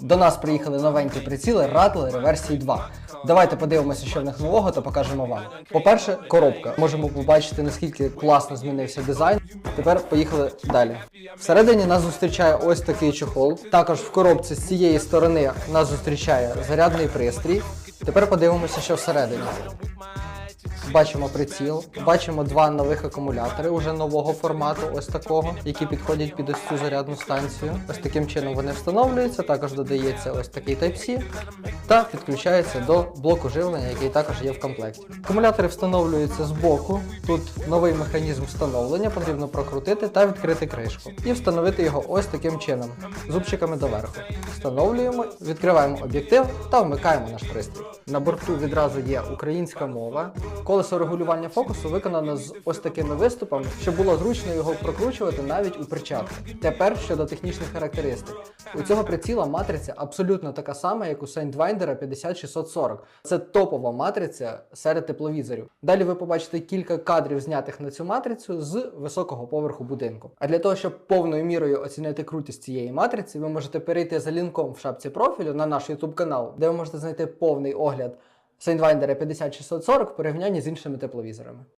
До нас приїхали новенькі приціли Rattler версії 2. Давайте подивимося, що в них нового, та покажемо вам. По-перше, коробка. Можемо побачити, наскільки класно змінився дизайн. Тепер поїхали далі. Всередині нас зустрічає ось такий чохол. Також в коробці з цієї сторони нас зустрічає зарядний пристрій. Тепер подивимося, що всередині. Бачимо приціл, бачимо два нових акумулятори уже нового формату, ось такого, які підходять під ось цю зарядну станцію. Ось таким чином вони встановлюються. Також додається ось такий Type-C та підключається до блоку живлення, який також є в комплекті. Акумулятори встановлюються з боку. Тут новий механізм встановлення, потрібно прокрутити та відкрити кришку. І встановити його ось таким чином, зубчиками доверху. Встановлюємо, відкриваємо об'єктив та вмикаємо наш пристрій. На борту відразу є українська мова. Колесо регулювання фокусу виконано з ось такими виступами, щоб було зручно його прокручувати навіть у перчатку. Тепер щодо технічних характеристик. У цього приціла матриця абсолютно така сама, як у Sandwinder 50640. Це топова матриця серед тепловізорів. Далі ви побачите кілька кадрів, знятих на цю матрицю з високого поверху будинку. А для того, щоб повною мірою оцінити крутість цієї матриці, ви можете перейти за лінком в шапці профілю на наш YouTube канал, де ви можете знайти повний огляд Sandwinder 50640 в порівнянні з іншими тепловізорами.